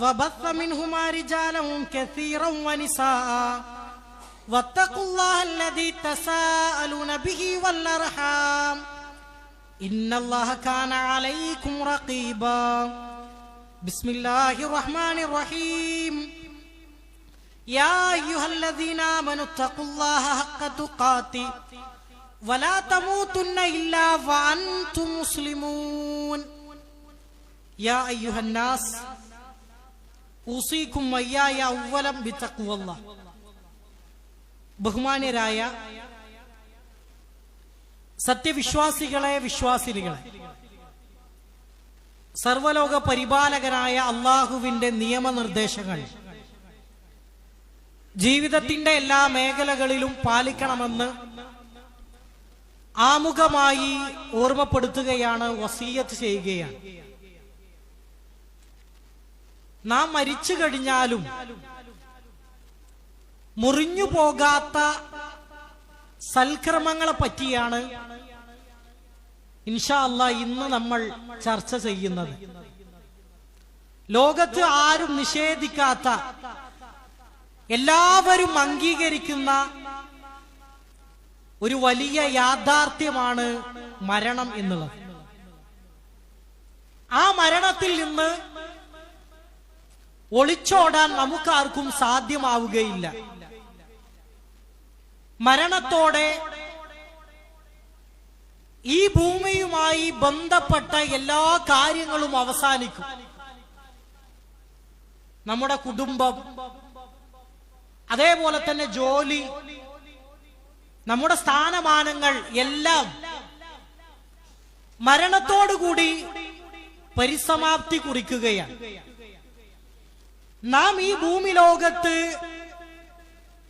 وبث منهما رجالا كثيرا ونساء. واتقوا الله الذي تساءلون به والأرحام. إن الله كان عليكم رقيبا. بسم الله الرحمن الرحيم. يا أيها الذين آمنوا اتقوا الله حق تقاته ولا تموتن إلا وأنتم مسلمون. يا أيها الناس ഊസീക്കും മയ്യായ ഔവലം ബിത്തക്കുവല്ല ബഹുമാന്യരായ സത്യവിശ്വാസികളെ വിശ്വാസിനികളെ സർവലോക പരിപാലകനായ അള്ളാഹുവിന്റെ നിയമനിർദ്ദേശങ്ങൾ ജീവിതത്തിന്റെ എല്ലാ മേഖലകളിലും പാലിക്കണമെന്ന് ആമുഖമായി ഓർമ്മപ്പെടുത്തുകയാണ് വസീയത്ത് ചെയ്യുകയാണ്. നാം മരിച്ചു കഴിഞ്ഞാലും മുറിഞ്ഞു പോകാത്ത സൽക്രമങ്ങളെ പറ്റിയാണ് ഇൻഷാ അല്ല ഇന്ന് നമ്മൾ ചർച്ച ചെയ്യുന്നത്. ലോകത്ത് ആരും നിഷേധിക്കാത്ത എല്ലാവരും അംഗീകരിക്കുന്ന ഒരു വലിയ യാഥാർത്ഥ്യമാണ് മരണം എന്നുള്ളത്. ആ മരണത്തിൽ നിന്ന് ഒളിച്ചോടാൻ നമുക്കാർക്കും സാധ്യമാവുകയില്ല. മരണത്തോടെ ഈ ഭൂമിയുമായി ബന്ധപ്പെട്ട എല്ലാ കാര്യങ്ങളും അവസാനിക്കും. നമ്മുടെ കുടുംബം അതേപോലെ തന്നെ ജോലി നമ്മുടെ സ്ഥാനമാനങ്ങൾ എല്ലാം മരണത്തോടുകൂടി പരിസമാപ്തി കുറിക്കുകയാണ്. നാം ഈ ഭൂമി ലോകത്ത്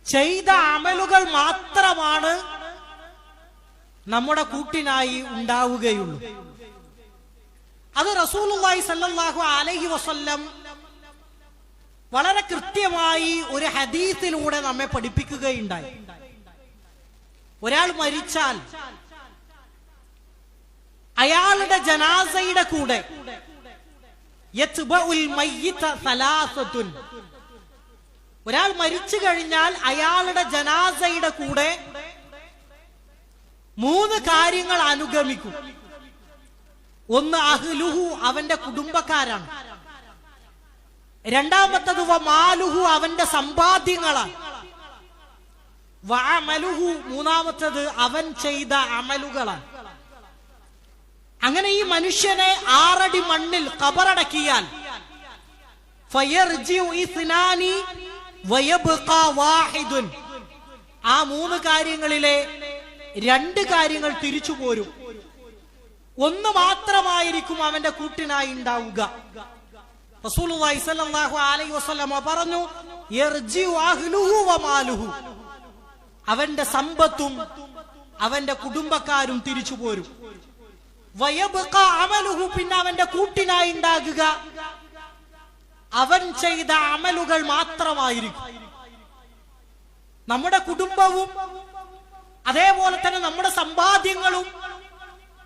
ചെയ്ത അമലുകൾ മാത്രമാണ് നമ്മുടെ കൂട്ടിനായി ഉണ്ടാവുകയുള്ളൂ. അത് റസൂലുള്ളാഹി സല്ലല്ലാഹു അലൈഹി വസല്ലം വളരെ കൃത്യമായി ഒരു ഹദീസിലൂടെ നമ്മെ പഠിപ്പിക്കുകയുണ്ടായി. ഒരാൾ മരിച്ചാൽ അയാളുടെ ജനാസയുടെ കൂടെ ഒരാൾ മരിച്ചു കഴിഞ്ഞാൽ അയാളുടെ ജനാസയുടെ കൂടെ മൂന്ന് കാര്യങ്ങൾ അനുഗമിക്കും. ഒന്ന് അഹ്ലുഹു അവന്റെ കുടുംബക്കാരാണ്. രണ്ടാമത്തത് മാലുഹു അവന്റെ സമ്പാദ്യങ്ങളാണ്. വഅമലുഹു മൂന്നാമത്തത് അവൻ ചെയ്ത അമലുകളാണ്. അങ്ങനെ ഈ മനുഷ്യനെ ആറടി മണ്ണിൽ കബറടക്കിയാൽ ആ മൂന്ന് കാര്യങ്ങളിലെ രണ്ട് കാര്യങ്ങൾ തിരിച്ചു പോരും. ഒന്ന് മാത്രമായിരിക്കും അവന്റെ കൂട്ടിനായി ഉണ്ടാവുക. പറഞ്ഞു അവന്റെ സമ്പത്തും അവന്റെ കുടുംബക്കാരും തിരിച്ചു പോരും. അമലുഹു പിന്നെ അവന്റെ കൂട്ടിനായി ഉണ്ടാകുക. അവൻ ചെയ്ത അമലുകൾ മാത്രമായിരിക്കും. നമ്മുടെ കുടുംബവും അതേപോലെ തന്നെ നമ്മുടെ സമ്പാദ്യങ്ങളും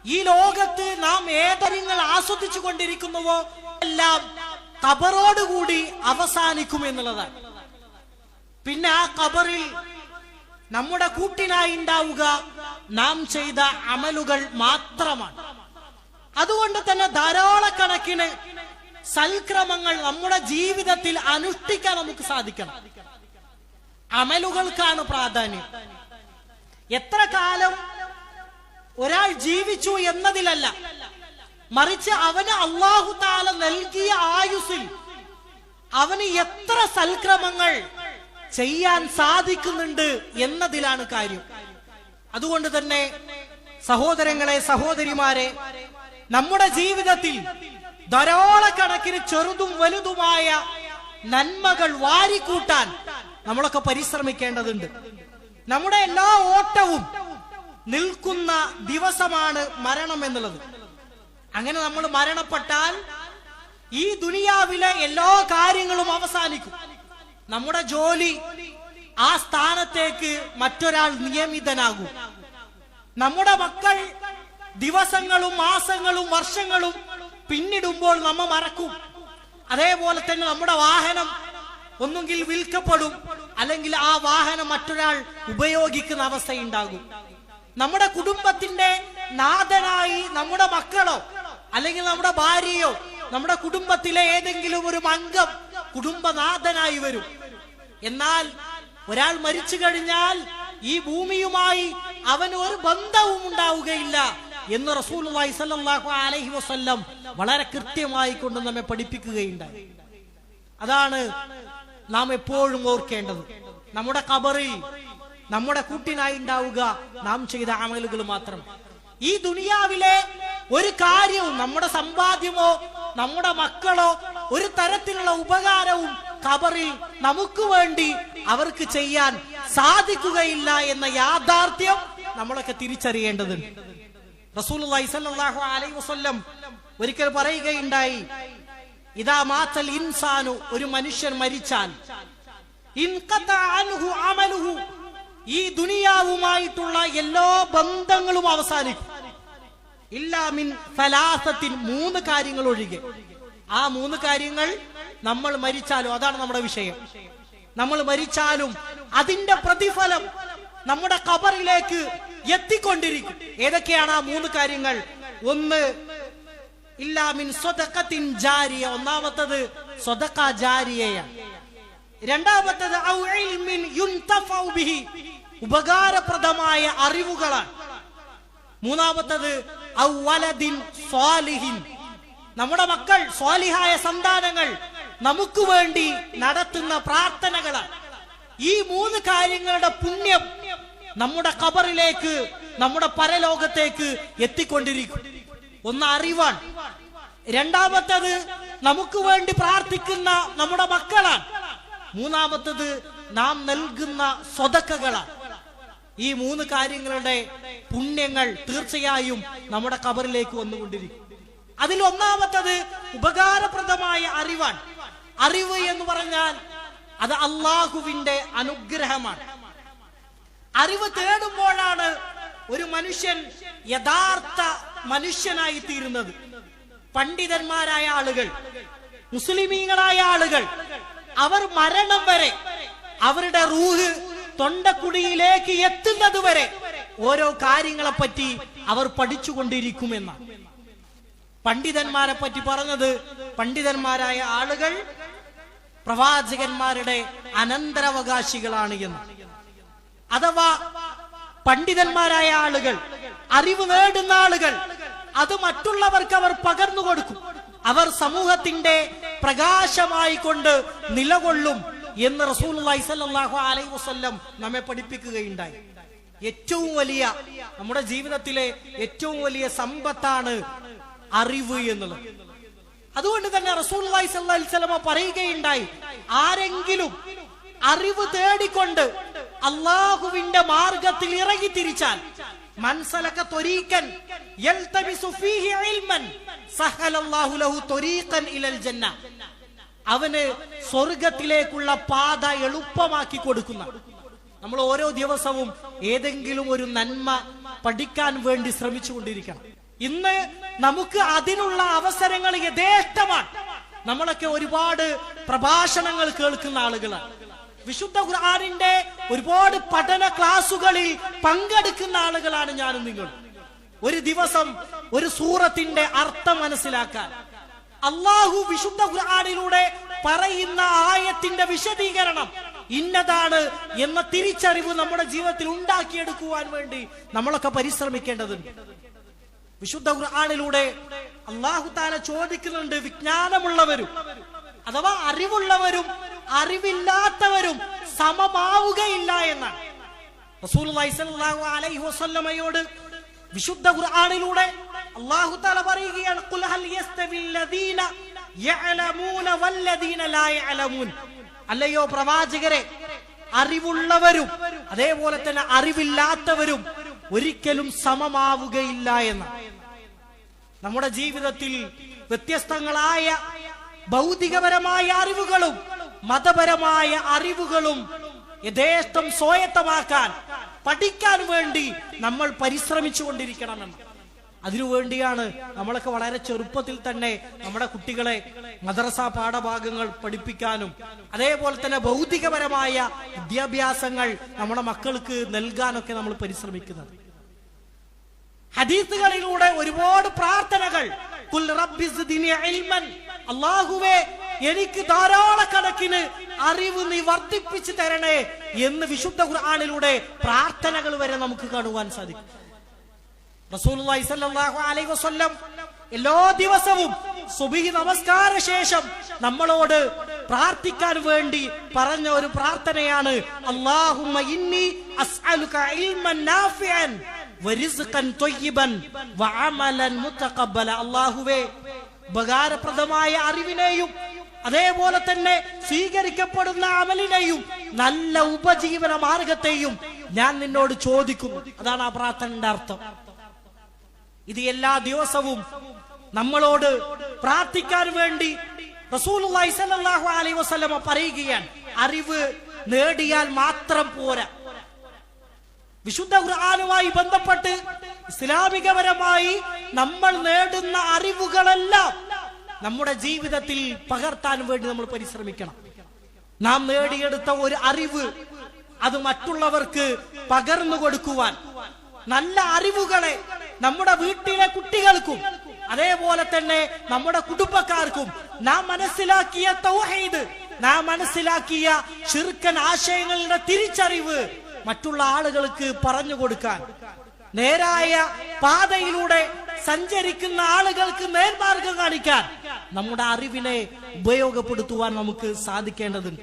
ഈ ലോകത്ത് നാം ഏതരങ്ങൾ ആസ്വദിച്ചു കൊണ്ടിരിക്കുന്നുവോ എല്ലാം കബറോടുകൂടി അവസാനിക്കും എന്നുള്ളതാണ്. പിന്നെ ആ കബറിൽ നമ്മുടെ കൂട്ടിനായി ഉണ്ടാവുക നാം ചെയ്ത അമലുകൾ മാത്രമാണ്. അതുകൊണ്ട് തന്നെ ധാരാളക്കണക്കിന് സൽക്രമങ്ങൾ നമ്മുടെ ജീവിതത്തിൽ അനുഷ്ഠിക്കാൻ നമുക്ക് സാധിക്കണം. അമലുകൾക്കാണ് പ്രാധാന്യം. എത്ര കാലം ഒരാൾ ജീവിച്ചു എന്നതിലല്ല മറിച്ച് അവന് അള്ളാഹു താല നൽകിയ ആയുസിൽ അവന് എത്ര സൽക്രമങ്ങൾ ചെയ്യാൻ സാധിക്കുന്നുണ്ട് എന്നതിലാണ് കാര്യം. അതുകൊണ്ട് തന്നെ സഹോദരങ്ങളെ സഹോദരിമാരെ നമ്മുടെ ജീവിതത്തിൽ ധാരാളക്കണക്കിന് ചെറുതും വലുതുമായ നന്മകൾ വാരിക്കൂട്ടാൻ നമ്മളൊക്കെ പരിശ്രമിക്കേണ്ടതുണ്ട്. നമ്മുടെ എല്ലാ ഓട്ടവും നിൽക്കുന്ന ദിവസമാണ് മരണം എന്നുള്ളത്. അങ്ങനെ നമ്മൾ മരണപ്പെട്ടാൽ ഈ ദുനിയാവിലെ എല്ലാ കാര്യങ്ങളും അവസാനിക്കും. നമ്മുടെ ജോലി ആ സ്ഥാനത്തേക്ക് മറ്റൊരാൾ നിയമിതനാകും. നമ്മുടെ മക്കൾ ദിവസങ്ങളും മാസങ്ങളും വർഷങ്ങളും പിന്നിടുമ്പോൾ നമ്മ മറക്കും. അതേപോലെ തന്നെ നമ്മുടെ വാഹനം ഒന്നുകിൽ വിൽക്കപ്പെടും അല്ലെങ്കിൽ ആ വാഹനം മറ്റൊരാൾ ഉപയോഗിക്കുന്ന അവസ്ഥയുണ്ടാകും. നമ്മുടെ കുടുംബത്തിന്റെ നാഥനായി നമ്മുടെ മക്കളോ അല്ലെങ്കിൽ നമ്മുടെ ഭാര്യയോ നമ്മുടെ കുടുംബത്തിലെ ഏതെങ്കിലും ഒരു അംഗം കുടുംബനാഥനായി വരും. എന്നാൽ ഒരാൾ മരിച്ചു കഴിഞ്ഞാൽ ഈ ഭൂമിയുമായി അവന് ഒരു ബന്ധവും ഉണ്ടാവുകയില്ല എന്ന് റസൂലുള്ളാഹി സല്ലാഹു അലൈഹി വസല്ലം വളരെ കൃത്യമായി കൊണ്ട് നമ്മെ പഠിപ്പിക്കുകയുണ്ടായി. അതാണ് നാം എപ്പോഴും ഓർക്കേണ്ടത്. നമ്മുടെ കബറിൽ നമ്മുടെ കൂട്ടിനായി ഉണ്ടാവുക നാം ചെയ്ത അമലുകൾ മാത്രം. ഈ ദുനിയാവിലെ ഒരു കാര്യവും നമ്മുടെ സമ്പാദ്യമോ നമ്മുടെ മക്കളോ ഒരു തരത്തിലുള്ള ഉപകാരവും ഖബറിൽ നമുക്ക് വേണ്ടി അവർക്ക് ചെയ്യാൻ സാധിക്കുകയില്ല എന്ന യാഥാർത്ഥ്യം നമ്മളൊക്കെ തിരിച്ചറിയേണ്ടതുണ്ട്. റസൂലുള്ളാഹി സ്വല്ലല്ലാഹു അലൈഹി വസല്ലം ഒരിക്കൽ പറയുകയുണ്ടായി ഇതാ മാത്തൽ ഇൻസാനു ഒരു മനുഷ്യൻ മരിച്ചാൽ അൻഹു അമലുഹു ഈ ദുനിയാവുമായിട്ടുള്ള എല്ലാ ബന്ധങ്ങളും അവസാനിക്കും. ഇല്ലാമിൻ ഫലാസത്തിൻ മൂന്ന് കാര്യങ്ങൾ ഒഴികെ ആ മൂന്ന് കാര്യങ്ങൾ നമ്മൾ മരിച്ചാലും അതാണ് നമ്മുടെ വിഷയം. നമ്മൾ മരിച്ചാലും അതിന്റെ പ്രതിഫലം നമ്മുടെ കബറിലേക്ക് എത്തിക്കൊണ്ടിരിക്കും. ഏതൊക്കെയാണ് ആ മൂന്ന് കാര്യങ്ങൾ? ഒന്ന് ഇല്ലാമിൻ സ്വതക്കത്തിൻ ജാരിയ. ഒന്നാമത്തത് സ്വതക്ക ജാരിയയാണ്. രണ്ടാമത്തത് ഉപകാരപ്രദമായ അറിവുകളാണ്. മൂന്നാമത്തത് സ്വാലിഹിൻ. നമ്മുടെ മക്കൾ സ്വാലിഹായ സന്താനങ്ങൾ നമുക്ക് വേണ്ടി നടത്തുന്ന പ്രാർത്ഥനകളാണ്. ഈ മൂന്ന് കാര്യങ്ങളുടെ പുണ്യം നമ്മുടെ കബറിലേക്ക് നമ്മുടെ പരലോകത്തേക്ക് എത്തിക്കൊണ്ടിരിക്കും. ഒന്ന് അറിവാൻ രണ്ടാമത്തത് നമുക്ക് വേണ്ടി പ്രാർത്ഥിക്കുന്ന നമ്മുടെ മക്കളാണ്. മൂന്നാമത്തത് നാം നൽകുന്ന സ്വതക്കകളാണ്. ഈ മൂന്ന് കാര്യങ്ങളുടെ പുണ്യങ്ങൾ തീർച്ചയായും നമ്മുടെ കബറിലേക്ക് വന്നുകൊണ്ടിരിക്കും. അതിൽ ഒന്നാമത്തത് ഉപകാരപ്രദമായ അറിവാണ്. അറിവ് എന്ന് പറഞ്ഞാൽ അത് അള്ളാഹുവിന്റെ അനുഗ്രഹമാണ്. അറിവ് തേടുമ്പോഴാണ് ഒരു മനുഷ്യൻ യഥാർത്ഥ മനുഷ്യനായി തീരുന്നത്. പണ്ഡിതന്മാരായ ആളുകൾ മുസ്ലിമീങ്ങളായ ആളുകൾ അവർ മരണം വരെ അവരുടെ റൂഹ് തൊണ്ടക്കുടിയിലേക്ക് എത്തുന്നത് വരെ ഓരോ കാര്യങ്ങളെ പറ്റി അവർ പഠിച്ചുകൊണ്ടിരിക്കുമെന്നാണ്. പണ്ഡിതന്മാരെ പറ്റി പറഞ്ഞത് പണ്ഡിതന്മാരായ ആളുകൾ പ്രവാചകന്മാരുടെ അനന്തരാവകാശികളാണ് എന്ന്. അഥവാ പണ്ഡിതന്മാരായ ആളുകൾ അറിവ് നേടുന്ന ആളുകൾ അത് മറ്റുള്ളവർക്ക് അവർ പകർന്നു കൊടുക്കും. അവർ സമൂഹത്തിന്റെ പ്രകാശമായി കൊണ്ട് നിലകൊള്ളും എന്ന് റസൂൽ അലൈഹി വസല്ലം നമ്മെ പഠിപ്പിക്കുകയുണ്ടായി. ഏറ്റവും വലിയ നമ്മുടെ ജീവിതത്തിലെ ഏറ്റവും വലിയ സമ്പത്താണ് അറിവ് എന്നുള്ളത്. അതുകൊണ്ട് തന്നെ റസൂൽ സ്വലമ പറയുകയുണ്ടായി ആരെങ്കിലും അറിവ് തേടിക്കൊണ്ട് അള്ളാഹുവിന്റെ മാർഗത്തിൽ ഇറങ്ങി തിരിച്ചാൽ അവന് സ്വർഗത്തിലേക്കുള്ള പാത എളുപ്പമാക്കി കൊടുക്കുന്ന. നമ്മൾ ഓരോ ദിവസവും ഏതെങ്കിലും ഒരു നന്മ പഠിക്കാൻ വേണ്ടി ശ്രമിച്ചുകൊണ്ടിരിക്കണം. ഇന്ന് നമുക്ക് അതിനുള്ള അവസരങ്ങൾ യഥേഷ്ടമാണ്. നമ്മളൊക്കെ ഒരുപാട് പ്രഭാഷണങ്ങൾ കേൾക്കുന്ന ആളുകളാണ്. വിശുദ്ധ ഖുർആാനിന്റെ ഒരുപാട് പഠന ക്ലാസുകളിൽ പങ്കെടുക്കുന്ന ആളുകളാണ് ഞാനും നിങ്ങൾ ഒരു ദിവസം ഒരു സൂറത്തിന്റെ അർത്ഥം മനസ്സിലാക്കാൻ. അള്ളാഹു വിശുദ്ധ ഖുർആാനിലൂടെ പറയുന്ന ആയത്തിന്റെ വിശദീകരണം ഇന്നതാണ് എന്ന തിരിച്ചറിവ് നമ്മുടെ ജീവിതത്തിൽ ഉണ്ടാക്കിയെടുക്കുവാൻ വേണ്ടി നമ്മളൊക്കെ പരിശ്രമിക്കേണ്ടതുണ്ട്. വിശുദ്ധ ഖുർആാനിലൂടെ അള്ളാഹു താല ചോദിക്കുന്നുണ്ട് വിജ്ഞാനമുള്ളവരും അഥവാ അറിവുള്ളവരും അറിവില്ലാത്തവരും സമമാവുകയില്ല എന്നാണ് റസൂൽ അലൈഹി വസല്ലമയോട് വിശുദ്ധ ഖുർആനിലൂടെ അല്ലാഹു തആല പറയുകയാണ് അല്ലയോ പ്രവാചകരെ അറിവുള്ളവരും അതേപോലെ തന്നെ അറിവില്ലാത്തവരും ഒരിക്കലും സമമാവുകയില്ല എന്ന്. നമ്മുടെ ജീവിതത്തിൽ വ്യത്യസ്തങ്ങളായ ഭൗതികപരമായ അറിവുകളും മതപരമായ അറിവുകളും യഥേഷ്ടം സ്വായത്തമാക്കാൻ പഠിക്കാൻ വേണ്ടി നമ്മൾ പരിശ്രമിച്ചു കൊണ്ടിരിക്കണമെന്ന്. അതിനുവേണ്ടിയാണ് നമ്മളൊക്കെ വളരെ ചെറുപ്പത്തിൽ തന്നെ നമ്മുടെ കുട്ടികളെ മദ്രസ പാഠഭാഗങ്ങൾ പഠിപ്പിക്കാനും അതേപോലെ തന്നെ ഭൗതികപരമായ വിദ്യാഭ്യാസങ്ങൾ നമ്മുടെ മക്കൾക്ക് നൽകാനൊക്കെ നമ്മൾ പരിശ്രമിക്കുന്നത്. ഹദീസുകളിലൂടെ ഒരുപാട് പ്രാർത്ഥനകൾ എനിക്ക് ധാരാളക്കണക്കിന് അറിവ് നീ വർദ്ധിപ്പിച്ചു തരണേ എന്ന് വിശുദ്ധ ഖുർആാനിലൂടെ പ്രാർത്ഥനകൾ വരെ നമുക്ക് കാണുവാൻ സാധിക്കും. എല്ലാ ദിവസവും സുബഹി നമസ്കാര ശേഷം നമ്മളോട് പ്രാർത്ഥിക്കാൻ വേണ്ടി പറഞ്ഞ ഒരു പ്രാർത്ഥനയാണ് അല്ലാഹുമ്മ ഇന്നി ഇൽമൻ വരിസ്ഖൻ വഅമലൻ മുതഖബ്ബല. അല്ലാഹുവേ ഉപകാരപ്രദമായ അറിവിനെയും അതേപോലെ തന്നെ സ്വീകരിക്കപ്പെടുന്ന അമലിനെയും നല്ല ഉപജീവന മാർഗത്തെയും ഞാൻ നിന്നോട് ചോദിക്കുന്നു. അതാണ് ആ പ്രാർത്ഥനയുടെ അർത്ഥം. ഇത് എല്ലാ ദിവസവും നമ്മളോട് പ്രാർത്ഥിക്കാൻ വേണ്ടി അലൈഹി വസ്ലമ പറയുകയാണ്. അറിവ് നേടിയാൽ മാത്രം പോരാ. വിശുദ്ധ ഖുർആാനുമായി ബന്ധപ്പെട്ട് ഇസ്ലാമികപരമായി നമ്മൾ നേടുന്ന അറിവുകളെല്ലാം നമ്മുടെ ജീവിതത്തിൽ പകർത്താൻ വേണ്ടി നമ്മൾ പരിശ്രമിക്കണം. നാം നേടിയെടുത്ത ഒരു അറിവ് അത് മറ്റുള്ളവർക്ക് പകർന്നു കൊടുക്കുവാൻ. നല്ല അറിവുകളെ നമ്മുടെ വീട്ടിലെ കുട്ടികൾക്കും അതേപോലെ തന്നെ നമ്മുടെ കുടുംബക്കാർക്കും നാം മനസ്സിലാക്കിയ തൗഹീദ് നാം മനസ്സിലാക്കിയ ശിർക്കൻ ആശയങ്ങളുടെ തിരിച്ചറിവ് മറ്റുള്ള ആളുകൾക്ക് പറഞ്ഞു കൊടുക്കാൻ. നേരായ പാതയിലൂടെ സഞ്ചരിക്കുന്ന ആളുകൾക്ക് മേൽമാർഗം കാണിക്കാൻ നമ്മുടെ അറിവിനെ ഉപയോഗപ്പെടുത്തുവാൻ നമുക്ക് സാധിക്കേണ്ടതുണ്ട്.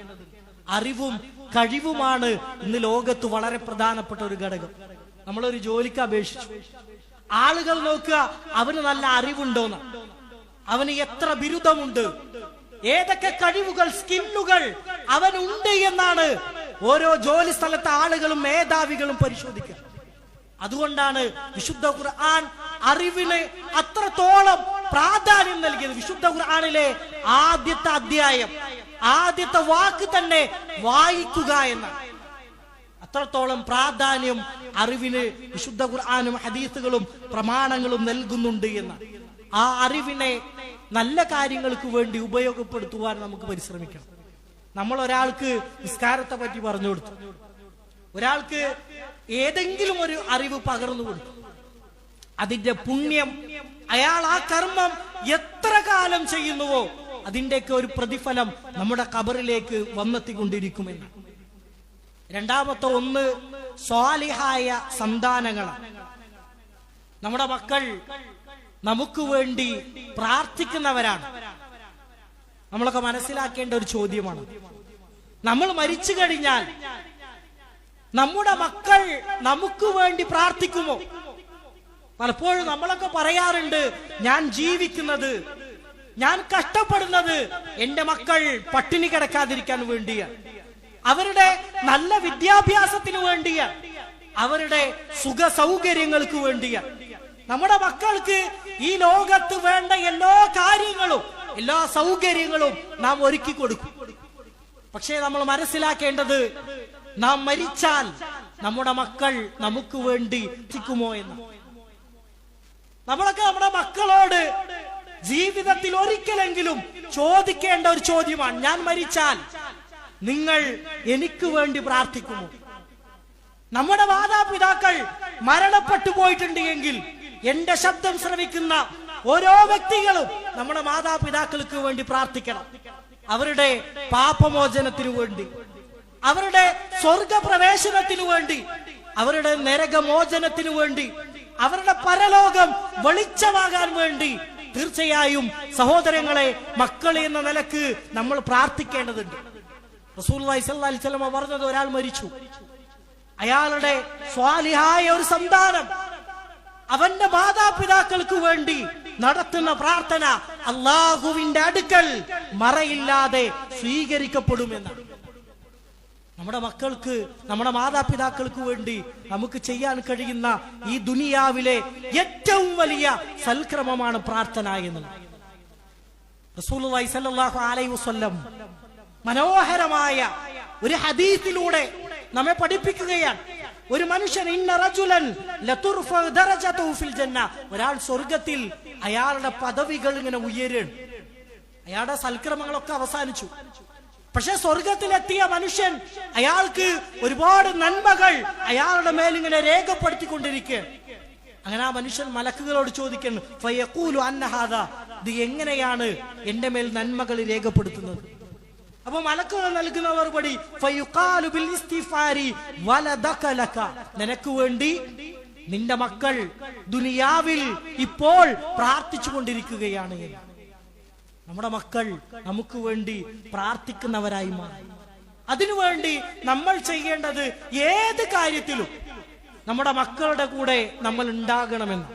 അറിവും കഴിവുമാണ് ഇന്ന് ലോകത്ത് വളരെ പ്രധാനപ്പെട്ട ഒരു ഘടകം. നമ്മളൊരു ജോലിക്ക് അപേക്ഷിച്ചു. ആളുകൾ നോക്കുക അവന് നല്ല അറിവുണ്ടോന്ന്. അവന് എത്ര ബിരുദമുണ്ട്. ഏതൊക്കെ കഴിവുകൾ സ്കില്ലുകൾ അവനുണ്ട് എന്നാണ് ഓരോ ജോലി സ്ഥലത്തെ ആളുകളും മേധാവികളും പരിശോധിക്കുക. അതുകൊണ്ടാണ് വിശുദ്ധ ഖുർആൻ അറിവിന് അത്രത്തോളം പ്രാധാന്യം നൽകിയത് വിശുദ്ധ ഖുർആാനിലെ ആദ്യത്തെ അധ്യായം ആദ്യത്തെ വാക്ക് തന്നെ വായിക്കുക എന്നാണ്. അത്രത്തോളം പ്രാധാന്യം അറിവിന് വിശുദ്ധ ഖുർആാനും ഹദീസുകളും പ്രമാണങ്ങളും നൽകുന്നുണ്ട് എന്ന് ആ അറിവിനെ നല്ല കാര്യങ്ങൾക്ക് വേണ്ടി ഉപയോഗപ്പെടുത്തുവാൻ നമുക്ക് പരിശ്രമിക്കണം. നമ്മൾ ഒരാൾക്ക് നിസ്കാരത്തെ പറ്റി പറഞ്ഞു കൊടുത്തു. ഒരാൾക്ക് ഏതെങ്കിലും ഒരു അറിവ് പകർന്നു കൊടുത്തു. അതിന്റെ പുണ്യം അയാൾ ആ കർമ്മം എത്ര കാലം ചെയ്യുന്നുവോ അതിന്റെയൊക്കെ ഒരു പ്രതിഫലം നമ്മുടെ കബറിലേക്ക് വന്നെത്തിക്കൊണ്ടിരിക്കുമെന്ന്. രണ്ടാമത്തെ ഒന്ന് സ്വാലിഹായ സന്താനങ്ങളാണ്. നമ്മുടെ മക്കൾ നമുക്ക് വേണ്ടി പ്രാർത്ഥിക്കുന്നവരാണ്. നമ്മളൊക്കെ മനസ്സിലാക്കേണ്ട ഒരു ചോദ്യമാണ്. നമ്മൾ മരിച്ചു കഴിഞ്ഞാൽ നമ്മുടെ മക്കൾ നമുക്ക് വേണ്ടി പ്രാർത്ഥിക്കുമോ? പലപ്പോഴും നമ്മളൊക്കെ പറയാറുണ്ട് ഞാൻ ജീവിക്കുന്നത് ഞാൻ കഷ്ടപ്പെടുന്നത് എന്റെ മക്കൾ പട്ടിണി കിടക്കാതിരിക്കാൻ വേണ്ടിയാണ് അവരുടെ നല്ല വിദ്യാഭ്യാസത്തിന് വേണ്ടിയാണ് അവരുടെ സുഖ സൗകര്യങ്ങൾക്ക് വേണ്ടിയാണ് നമ്മുടെ മക്കൾക്ക് ഈ ലോകത്ത് വേണ്ട എല്ലാ കാര്യങ്ങളും എല്ലാ സൗകര്യങ്ങളും നാം ഒരുക്കി കൊടുക്കും. പക്ഷേ നമ്മൾ മനസ്സിലാക്കേണ്ടത് നാം മരിച്ചാൽ നമ്മുടെ മക്കൾ നമുക്ക് വേണ്ടി ചിക്കുമോ നമ്മളൊക്കെ നമ്മുടെ മക്കളോട് ജീവിതത്തിൽ ഒരിക്കലെങ്കിലും ചോദിക്കേണ്ട ഒരു ചോദ്യമാണ് ഞാൻ മരിച്ചാൽ നിങ്ങൾ എനിക്ക് വേണ്ടി പ്രാർത്ഥിക്കുമോ? നമ്മുടെ മാതാപിതാക്കൾ മരണപ്പെട്ടു പോയിട്ടുണ്ട് എങ്കിൽ എന്റെ ശബ്ദം ശ്രവിക്കുന്ന ഓരോ വ്യക്തികളും നമ്മുടെ മാതാപിതാക്കൾക്ക് വേണ്ടി പ്രാർത്ഥിക്കണം. അവരുടെ പാപമോചനത്തിനു വേണ്ടി അവരുടെ സ്വർഗപ്രവേശനത്തിനു വേണ്ടി അവരുടെ നരകമോചനത്തിനു വേണ്ടി അവരുടെ പരലോകം വെളിച്ചമാകാൻ വേണ്ടി തീർച്ചയായും സഹോദരങ്ങളെ മക്കളെ എന്ന നിലയ്ക്ക് നമ്മൾ പ്രാർത്ഥിക്കേണ്ടതുണ്ട്. റസൂൽ സ്വല്ലം പറഞ്ഞത് ഒരാൾ മരിച്ചു. അയാളുടെ സ്വാലിഹായ ഒരു സന്താനം അവന്റെ മാതാപിതാക്കൾക്ക് വേണ്ടി നടത്തുന്ന പ്രാർത്ഥന അള്ളാഹുവിന്റെ അടുക്കൽ മറയില്ലാതെ സ്വീകരിക്കപ്പെടുമെന്നാണ്. നമ്മുടെ മക്കൾക്ക് നമ്മുടെ മാതാപിതാക്കൾക്ക് വേണ്ടി നമുക്ക് ചെയ്യാൻ കഴിയുന്ന ഈ ദുനിയാവിലെ ഏറ്റവും വലിയ സൽക്രമമാണ് പ്രാർത്ഥന എന്നുള്ളത്. റസൂലുള്ളാഹി സല്ലല്ലാഹു അലൈഹി വസല്ലം മനോഹരമായ ഒരു ഹദീസിലൂടെ നമ്മെ പഠിപ്പിക്കുകയാണ്. ഒരു മനുഷ്യൻ ഇന്ന റജുലൻ ഫിൽ ഒരാൾ സ്വർഗത്തിൽ അയാളുടെ പദവികൾ ഇങ്ങനെ ഉയരും അയാളുടെ സൽക്രമങ്ങളൊക്കെ അവസാനിച്ചു. പക്ഷെ സ്വർഗത്തിലെത്തിയ മനുഷ്യൻ അയാൾക്ക് ഒരുപാട് നന്മകൾ അയാളുടെ മേലിങ്ങനെ രേഖപ്പെടുത്തിക്കൊണ്ടിരിക്കുക അങ്ങനെ ആ മനുഷ്യൻ മലക്കുകളോട് ചോദിക്കുന്നു ഇത് എങ്ങനെയാണ് എന്റെ മേൽ നന്മകൾ രേഖപ്പെടുത്തുന്നത് അപ്പൊ മലക്കുകൾ നൽകുന്ന മറുപടി. നിനക്ക് വേണ്ടി നിന്റെ മക്കൾ ദുനിയാവിൽ ഇപ്പോൾ പ്രാർത്ഥിച്ചു കൊണ്ടിരിക്കുകയാണ് എന്ന്. നമ്മുടെ മക്കൾ നമുക്ക് വേണ്ടി പ്രാർത്ഥിക്കുന്നവരായി മാറി. അതിനുവേണ്ടി നമ്മൾ ചെയ്യേണ്ടത് ഏത് കാര്യത്തിലും നമ്മുടെ മക്കളുടെ കൂടെ നമ്മൾ ഉണ്ടാകണമെന്ന്.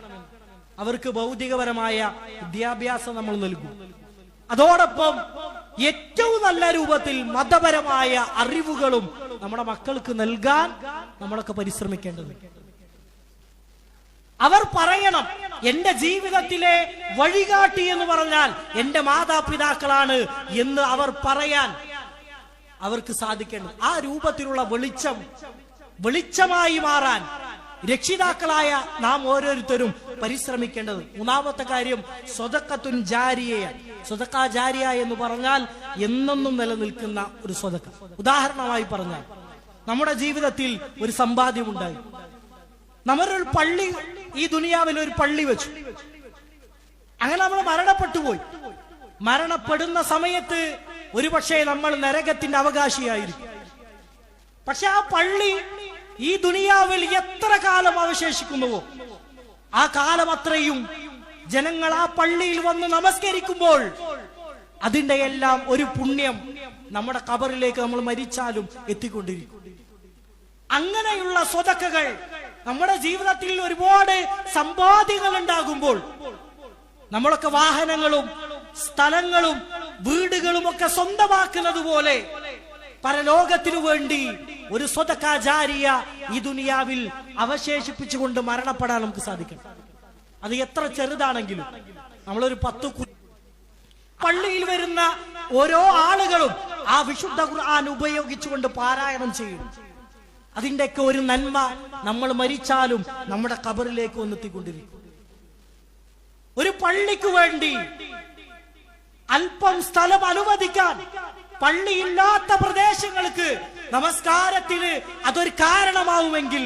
അവർക്ക് ഭൗതികപരമായ വിദ്യാഭ്യാസം നമ്മൾ നൽകും. അതോടൊപ്പം ഏറ്റവും നല്ല രൂപത്തിൽ മതപരമായ അറിവുകളും നമ്മുടെ മക്കൾക്ക് നൽകാൻ നമ്മളൊക്കെ പരിശ്രമിക്കേണ്ടതുണ്ട്. അവർ പറയണം എന്റെ ജീവിതത്തിലെ വഴികാട്ടി എന്ന് പറഞ്ഞാൽ എന്റെ മാതാപിതാക്കളാണ് എന്ന് അവർ പറയാൻ അവർക്ക് സാധിക്കണം ആ രൂപത്തിലുള്ള വെളിച്ചം വെളിച്ചമായി മാറാൻ രക്ഷിതാക്കളായ നാം ഓരോരുത്തരും പരിശ്രമിക്കേണ്ടത്. മൂന്നാമത്തെ കാര്യം സ്വതക്കത്തുൻ ജാരിയ സ്വതക്ക ജാരിയ എന്ന് പറഞ്ഞാൽ എന്നെന്നും നിലനിൽക്കുന്ന ഒരു സ്വതക്ക. ഉദാഹരണമായി പറഞ്ഞാൽ നമ്മുടെ ജീവിതത്തിൽ ഒരു സമ്പാദ്യം ഉണ്ടായി. നമ്മളൊരു പള്ളി ഈ ദുനിയാവിൽ ഒരു പള്ളി വെച്ചു. അങ്ങനെ നമ്മൾ മരണപ്പെട്ടു പോയി. മരണപ്പെടുന്ന സമയത്ത് ഒരുപക്ഷെ നമ്മൾ നരകത്തിന്റെ അവകാശിയായിരിക്കും. പക്ഷെ ആ പള്ളി ഈ ദുനിയാവിൽ എത്ര കാലം അവശേഷിക്കുന്നുവോ? ആ കാലം അത്രയും ജനങ്ങൾ ആ പള്ളിയിൽ വന്ന് നമസ്കരിക്കുമ്പോൾ അതിന്റെ എല്ലാം ഒരു പുണ്യം നമ്മുടെ കബറിലേക്ക് നമ്മൾ മരിച്ചാലും എത്തിക്കൊണ്ടിരിക്കും. അങ്ങനെയുള്ള സ്വതക്കകൾ നമ്മുടെ ജീവിതത്തിൽ ഒരുപാട് സമ്പാദ്യങ്ങൾ ഉണ്ടാകുമ്പോൾ നമ്മളൊക്കെ വാഹനങ്ങളും സ്ഥലങ്ങളും വീടുകളും ഒക്കെ സ്വന്തമാക്കുന്നത് പോലെ പരലോകത്തിനു വേണ്ടി ഒരു സ്വതക്കാചാരിയ ഈ ദുനിയാവിൽ അവശേഷിപ്പിച്ചുകൊണ്ട് മരണപ്പെടാൻ നമുക്ക് സാധിക്കണം അത് എത്ര ചെറുതാണെങ്കിലും നമ്മളൊരു പത്ത് പള്ളിയിൽ വരുന്ന ഓരോ ആളുകളും ആ വിശുദ്ധ ഖുർആൻ ഉപയോഗിച്ചുകൊണ്ട് പാരായണം ചെയ്യും. അതിന്റെയൊക്കെ ഒരു നന്മ നമ്മൾ മരിച്ചാലും നമ്മുടെ കബറിലേക്ക് വന്നെത്തിക്കൊണ്ടിരിക്കും. ഒരു പള്ളിക്ക് വേണ്ടി അല്പം സ്ഥലം അനുവദിക്കാൻ പള്ളിയില്ലാത്ത പ്രദേശങ്ങൾക്ക് നമസ്കാരത്തിന് അതൊരു കാരണമാവുമെങ്കിൽ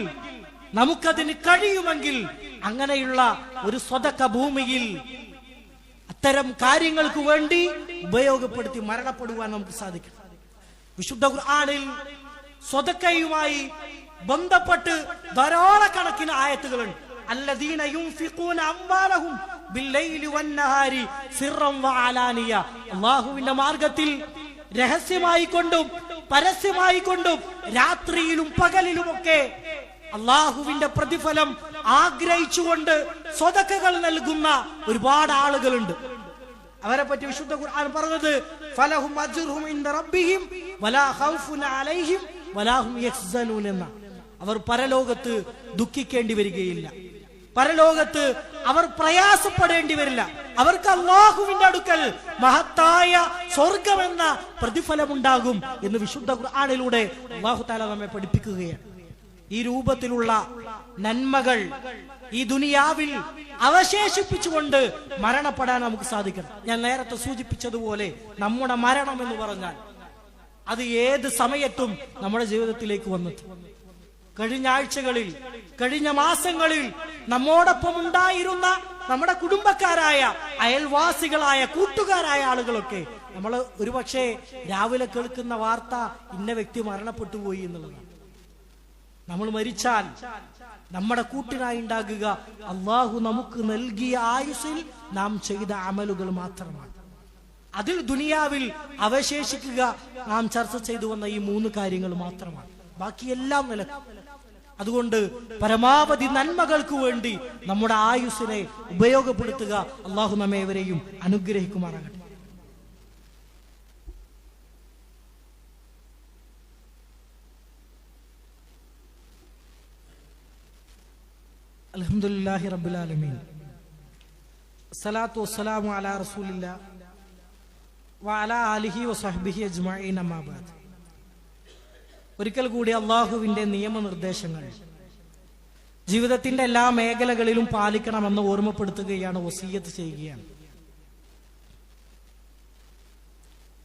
നമുക്കതിന് കഴിയുമെങ്കിൽ അങ്ങനെയുള്ള ഒരു സ്വതക്ക ഭൂമിയിൽ അത്തരം കാര്യങ്ങൾക്ക് വേണ്ടി ഉപയോഗപ്പെടുത്തി മരണപ്പെടുവാൻ നമുക്ക് സാധിക്കും വിശുദ്ധ ഖുർആനിൽ സ്വതക്കയുമായി ബന്ധപ്പെട്ട് ധാരാളക്കണക്കിന് ആയത്തുകളുണ്ട്. അല്ലദീന യുംഫിഖൂന അംവാലഹും വന്നഹാരി മാർഗത്തിൽ രഹസ്യമായി കൊണ്ടും പരസ്യമായി കൊണ്ടും രാത്രിയിലും പകലിലുമൊക്കെ അള്ളാഹുവിന്റെ പ്രതിഫലം ആഗ്രഹിച്ചുകൊണ്ട് സ്വതക്കകൾ നൽകുന്ന ഒരുപാട് ആളുകളുണ്ട്. അവരെ പറ്റി വിശുദ്ധ ഖുർആൻ പറഞ്ഞത് ഫലഹും അജ്റുഹും വലാ ഖൗഫുൻ അലൈഹിം വലാ ഹും എന്ന അവർ പരലോകത്ത് ദുഃഖിക്കേണ്ടി വരികയില്ല. പരലോകത്ത് അവർ പ്രയാസപ്പെടേണ്ടി വരില്ല. അവർക്ക് അള്ളാഹുവിന്റെ അടുക്കൽ മഹത്തായ സ്വർഗമെന്ന പ്രതിഫലമുണ്ടാകും എന്ന് വിശുദ്ധ ഖുർആാനിലൂടെ അള്ളാഹു താല നമ്മെ പഠിപ്പിക്കുകയാണ്. ഈ രൂപത്തിലുള്ള നന്മകൾ ഈ ദുനിയാവിൽ അവശേഷിപ്പിച്ചുകൊണ്ട് മരണപ്പെടാൻ നമുക്ക് സാധിക്കണം. ഞാൻ നേരത്തെ സൂചിപ്പിച്ചതുപോലെ നമ്മുടെ മരണം എന്ന് പറഞ്ഞാൽ അത് ഏത് സമയത്തും നമ്മുടെ ജീവിതത്തിലേക്ക് വന്നെത്തും കഴിഞ്ഞ ആഴ്ചകളിൽ കഴിഞ്ഞ മാസങ്ങളിൽ നമ്മോടൊപ്പം ഉണ്ടായിരുന്ന നമ്മുടെ കുടുംബക്കാരായ അയൽവാസികളായ കൂട്ടുകാരായ ആളുകളൊക്കെ നമ്മൾ ഒരുപക്ഷെ രാവിലെ കേൾക്കുന്ന വാർത്ത ഇന്ന വ്യക്തി മരണപ്പെട്ടു പോയി എന്നുള്ളതാണ്. നമ്മൾ മരിച്ചാൽ നമ്മുടെ കൂട്ടിനായി ഉണ്ടാകുക അള്ളാഹു നമുക്ക് നൽകിയ ആയുസിൽ നാം ചെയ്ത അമലുകൾ മാത്രമാണ്. അതിൽ ദുനിയാവിൽ അവശേഷിക്കുക നാം ചർച്ച ചെയ്തു വന്ന ഈ മൂന്ന് കാര്യങ്ങൾ മാത്രമാണ്. ബാക്കിയെല്ലാം നിലക്കും അതുകൊണ്ട് പരമാവധി നന്മകൾക്ക് വേണ്ടി നമ്മുടെ ആയുസ്സിനെ ഉപയോഗപ്പെടുത്തുക അള്ളാഹു നമ്മേവരെയും അനുഗ്രഹിക്കുമാറാകട്ടെ. അൽഹംദുലില്ലാഹി റബ്ബിൽ ആലമീൻ. സലാത്തു വസ്സലാമു അലാ റസൂലില്ലാ അജ്മഈൻ ഒരിക്കൽ കൂടി അള്ളാഹുവിന്റെ നിയമനിർദ്ദേശങ്ങൾ. ജീവിതത്തിന്റെ എല്ലാ മേഖലകളിലും പാലിക്കണമെന്ന് ഓർമ്മപ്പെടുത്തുകയാണ് വസീയത്ത് ചെയ്യുകയാണ്.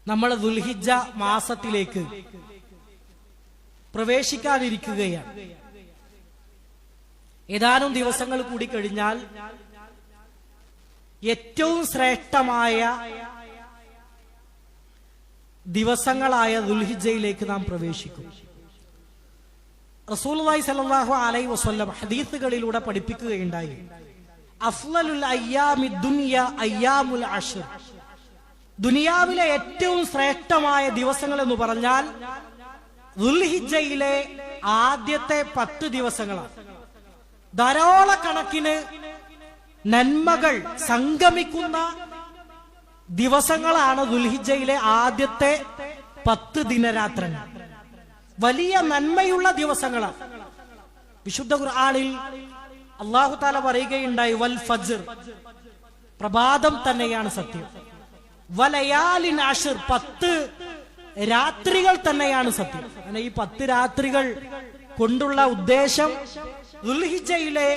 നമ്മൾ ദുൽഹിജ മാസത്തിലേക്ക് പ്രവേശിക്കാതിരിക്കുകയാണ്. ഏതാനും ദിവസങ്ങൾ കൂടി കഴിഞ്ഞാൽ ഏറ്റവും ശ്രേഷ്ഠമായ ദിവസങ്ങളായ ദുൽഹിജയിലേക്ക് നാം പ്രവേശിക്കും. റസൂലുള്ളാഹി സലാഹു അലൈ വസ്ല്ലം ഹദീസുകളിലൂടെ പഠിപ്പിക്കുകയുണ്ടായി. അഫ്ലലുൽ അയ്യാമുൽ അഷ്ർ. ദുനിയാവിലെ ഏറ്റവും ശ്രേഷ്ഠമായ ദിവസങ്ങൾ എന്ന് പറഞ്ഞാൽ ദുൽഹിജയിലെ ആദ്യത്തെ പത്ത് ദിവസങ്ങളാണ്. ധാരാളക്കണക്കിന് നന്മകൾ സംഗമിക്കുന്ന ദിവസങ്ങളാണ് ദുൽഹിജയിലെ ആദ്യത്തെ പത്ത് ദിനരാത്രങ്ങൾ. വലിയ നന്മയുള്ള ദിവസങ്ങളാണ്. വിശുദ്ധ ഖുർആനിൽ അള്ളാഹു താല പറയുകയുണ്ടായി വൽ ഫജ്ർ. പ്രഭാതം തന്നെയാണ് സത്യം. വലയാലിൻ അഷിർ പത്ത് രാത്രികൾ തന്നെയാണ് സത്യം. അങ്ങനെ ഈ പത്ത് രാത്രികൾ കൊണ്ടുള്ള ഉദ്ദേശം ദുൽഹിജയിലെ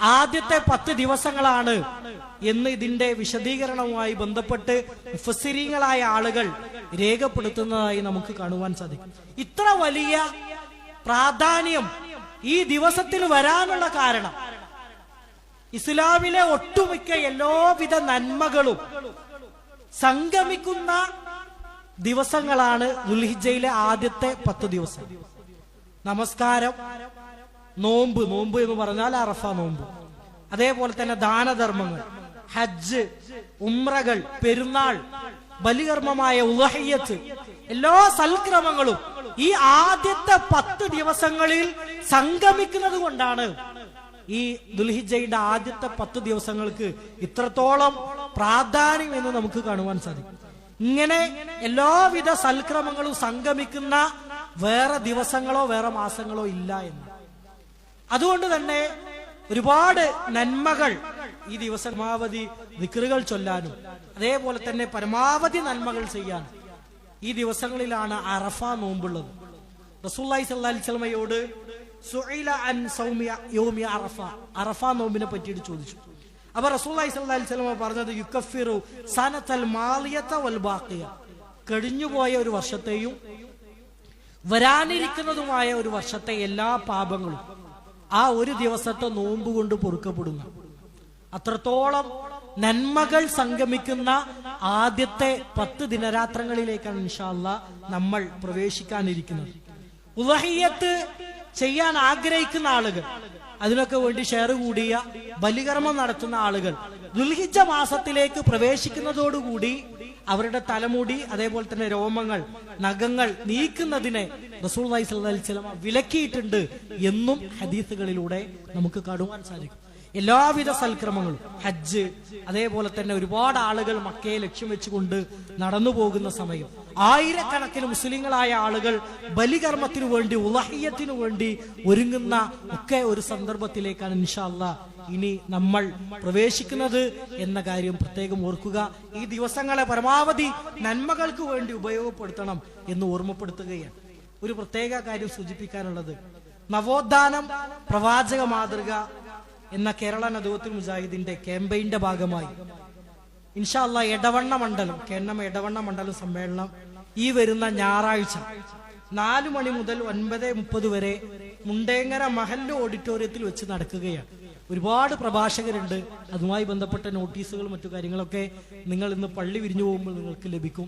ആദ്യത്തെ പത്ത് ദിവസങ്ങളാണ് എന്ന് ഇതിന്റെ വിശദീകരണവുമായി ബന്ധപ്പെട്ട് മുഫസ്സിരീങ്ങളായ ആളുകൾ രേഖപ്പെടുത്തുന്നതായി നമുക്ക് കാണുവാൻ സാധിക്കും. ഇത്ര വലിയ പ്രാധാന്യം ഈ ദിവസത്തിന് വരാനുള്ള കാരണം ഇസ്ലാമിലെ ഒട്ടുമിക്ക എല്ലാവിധ നന്മകളും സംഗമിക്കുന്ന ദിവസങ്ങളാണ് ദുൽഹിജയിലെ ആദ്യത്തെ പത്ത് ദിവസം. നമസ്കാരം. നോമ്പ് നോമ്പ് എന്ന് പറഞ്ഞാൽ അറഫ നോമ്പ്. അതേപോലെ തന്നെ ദാനധർമ്മങ്ങൾ ഹജ്ജ് ഉമ്രകൾ പെരുന്നാൾ ബലികർമ്മമായ ഉലഹയ്യത്ത് എല്ലാ സൽക്രമങ്ങളും ഈ ആദ്യത്തെ പത്ത് ദിവസങ്ങളിൽ സംഗമിക്കുന്നത് കൊണ്ടാണ് ഈ ദുൽഹിജയുടെ ആദ്യത്തെ പത്ത് ദിവസങ്ങൾക്ക് ഇത്രത്തോളം പ്രാധാന്യം എന്ന് നമുക്ക് കാണുവാൻ സാധിക്കും. ഇങ്ങനെ എല്ലാവിധ സൽക്രമങ്ങളും സംഗമിക്കുന്ന വേറെ ദിവസങ്ങളോ വേറെ മാസങ്ങളോ ഇല്ല എന്ന്. അതുകൊണ്ട് തന്നെ ഒരുപാട് നന്മകൾ ഈ ദിവസം പരമാവധി വിക്രുകൾ ചൊല്ലാനും അതേപോലെ തന്നെ പരമാവധി നന്മകൾ ചെയ്യാനും ഈ ദിവസങ്ങളിലാണ് അറഫ നോമ്പുള്ളത്. റസൂല്ലായി യൗമിയ അറഫ അറഫ നോമ്പിനെ പറ്റിയിട്ട് ചോദിച്ചു. അപ്പൊ റസൂല്ലായി പറഞ്ഞത് യുക്കഫിറു സനത്തൽ മാലിയത വൽ ബാഖിയ കഴിഞ്ഞുപോയ ഒരു വർഷത്തെയും വരാനിരിക്കുന്നതുമായ ഒരു വർഷത്തെ എല്ലാ പാപങ്ങളും ആ ഒരു ദിവസത്തെ നോമ്പ് കൊണ്ട് പൊറുക്കപ്പെടുന്നു. അത്രത്തോളം നന്മകൾ സംഗമിക്കുന്ന ആദ്യത്തെ പത്ത് ദിനരാത്രങ്ങളിലേക്കാണ് ഇൻഷാല്ല നമ്മൾ പ്രവേശിക്കാനിരിക്കുന്നത്. ഉദഹയ്യത്ത് ചെയ്യാൻ ആഗ്രഹിക്കുന്ന ആളുകൾ അതിനൊക്കെ വേണ്ടി ഷെയർ കൂടിയ ബലികർമ്മം നടത്തുന്ന ആളുകൾ ദുൽഹിജ മാസത്തിലേക്ക് പ്രവേശിക്കുന്നതോടുകൂടി അവരുടെ തലമുടി അതേപോലെ തന്നെ രോമങ്ങൾ നഖങ്ങൾ നീക്കുന്നതിനെ റസൂൽ സ്വലമ വിലക്കിയിട്ടുണ്ട് എന്നും ഹദീസുകളിലൂടെ നമുക്ക് കാണുവാൻ സാധിക്കും. എല്ലാവിധ സൽക്രമങ്ങളും ഹജ്ജ് അതേപോലെ തന്നെ ഒരുപാട് ആളുകൾ മക്കയെ ലക്ഷ്യം വെച്ചുകൊണ്ട് നടന്നു പോകുന്ന സമയം. ആയിരക്കണക്കിന് മുസ്ലിങ്ങളായ ആളുകൾ ബലികർമ്മത്തിനു വേണ്ടി ഉലഹയ്യത്തിനു വേണ്ടി ഒരുങ്ങുന്ന ഒക്കെ ഒരു സന്ദർഭത്തിലേക്കാണ് ഇൻഷാല്ല ഇനി നമ്മൾ പ്രവേശിക്കുന്നത് എന്ന കാര്യം പ്രത്യേകം ഓർക്കുക. ഈ ദിവസങ്ങളെ പരമാവധി നന്മകൾക്ക് വേണ്ടി ഉപയോഗപ്പെടുത്തണം എന്ന് ഓർമ്മപ്പെടുത്തുകയാണ്. ഒരു പ്രത്യേക കാര്യം സൂചിപ്പിക്കാനുള്ളത്. നവോത്ഥാനം പ്രവാചക മാതൃക എന്ന കേരള നദുവത്തുൽ മുജാഹിദിന്റെ ക്യാമ്പയിന്റെ ഭാഗമായി ഇൻഷാല്ല ഇടവണ്ണ മണ്ഡലം കേരളം ഇടവണ്ണ മണ്ഡലം സമ്മേളനം ഈ വരുന്ന ഞായറാഴ്ച നാലു മണി മുതൽ ഒൻപത് മുപ്പത് വരെ മുണ്ടേങ്ങര മഹല്ല ഓഡിറ്റോറിയത്തിൽ വെച്ച് നടക്കുകയാണ്. ഒരുപാട് പ്രഭാഷകരുണ്ട്. അതുമായി ബന്ധപ്പെട്ട നോട്ടീസുകളും മറ്റു കാര്യങ്ങളൊക്കെ നിങ്ങൾ ഇന്ന് പള്ളി വിരിഞ്ഞു പോകുമ്പോൾ നിങ്ങൾക്ക് ലഭിക്കും.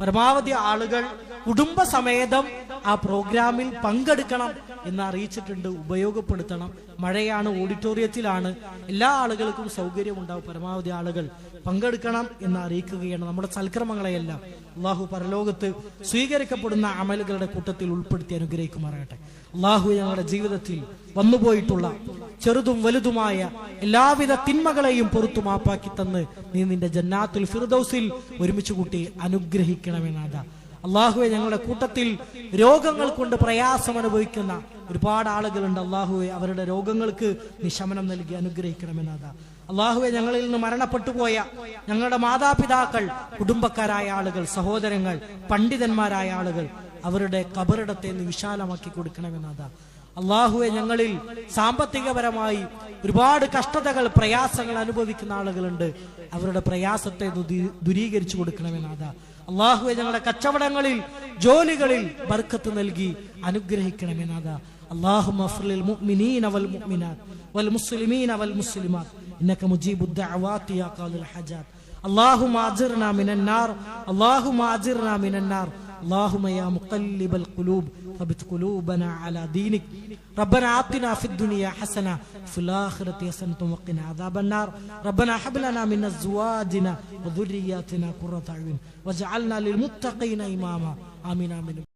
പരമാവധി ആളുകൾ കുടുംബസമേതം ആ പ്രോഗ്രാമിൽ പങ്കെടുക്കണം എന്ന് അറിയിച്ചിട്ടുണ്ട് ഉപയോഗപ്പെടുത്തണം. മഴയാണ് ഓഡിറ്റോറിയത്തിലാണ്. എല്ലാ ആളുകൾക്കും സൗകര്യം ഉണ്ടാവും പരമാവധി ആളുകൾ പങ്കെടുക്കണം എന്ന് അറിയിക്കുകയാണ് നമ്മുടെ സൽക്രമങ്ങളെയെല്ലാം. അള്ളാഹു പരലോകത്ത് സ്വീകരിക്കപ്പെടുന്ന അമലുകളുടെ കൂട്ടത്തിൽ ഉൾപ്പെടുത്തി അനുഗ്രഹിക്കുമാറാകട്ടെ. അള്ളാഹു ഞങ്ങളുടെ ജീവിതത്തിൽ വന്നുപോയിട്ടുള്ള ചെറുതും വലുതുമായ എല്ലാവിധ തിന്മകളെയും പുറത്തു മാപ്പാക്കി തന്ന് നീ നിന്റെ ജന്നാത്തുൽ ഫിർദൌസിൽ ഒരുമിച്ച് കൂട്ടി അനുഗ്രഹിക്കണമെന്നാഥ അള്ളാഹുവെ ഞങ്ങളുടെ കൂട്ടത്തിൽ രോഗങ്ങൾ കൊണ്ട് പ്രയാസം അനുഭവിക്കുന്ന ഒരുപാട് ആളുകളുണ്ട്. അള്ളാഹുവെ അവരുടെ രോഗങ്ങൾക്ക് നിശമനം നൽകി അനുഗ്രഹിക്കണമെന്നാഥ അള്ളാഹുവെ ഞങ്ങളിൽ നിന്ന് മരണപ്പെട്ടുപോയ ഞങ്ങളുടെ മാതാപിതാക്കൾ കുടുംബക്കാരായ ആളുകൾ സഹോദരങ്ങൾ പണ്ഡിതന്മാരായ ആളുകൾ അവരുടെ കബറിടത്തെ നിന്ന് വിശാലമാക്കി കൊടുക്കണമെന്നാഥ അള്ളാഹുവെ ഞങ്ങളിൽ സാമ്പത്തികപരമായി ഒരുപാട് കഷ്ടതകൾ പ്രയാസങ്ങൾ അനുഭവിക്കുന്ന ആളുകളുണ്ട്. അവരുടെ പ്രയാസത്തെ ദൂരീകരിച്ചു കൊടുക്കണമെന്നാഥ അള്ളാഹുവെ ഞങ്ങളുടെ കച്ചവടങ്ങളിൽ ജോലികളിൽ ബർക്കത്ത് നൽകി അനുഗ്രഹിക്കണമെന്നാഥ اللهم اغفر للمؤمنين والمؤمنات والمسلمين والمسلمات انك مجيب الدعوات يا قاضي الحاجات اللهم اجرنا من النار اللهم اجرنا من النار اللهم يا مقلب القلوب ثبت قلوبنا على دينك. ربنا آتنا في الدنيا حسنة في الآخرة حسنة وقنا عذاب النار. ربنا هب لنا من أزواجنا وذرياتنا قرة أعين واجعلنا للمتقين إماما. آمين آمين.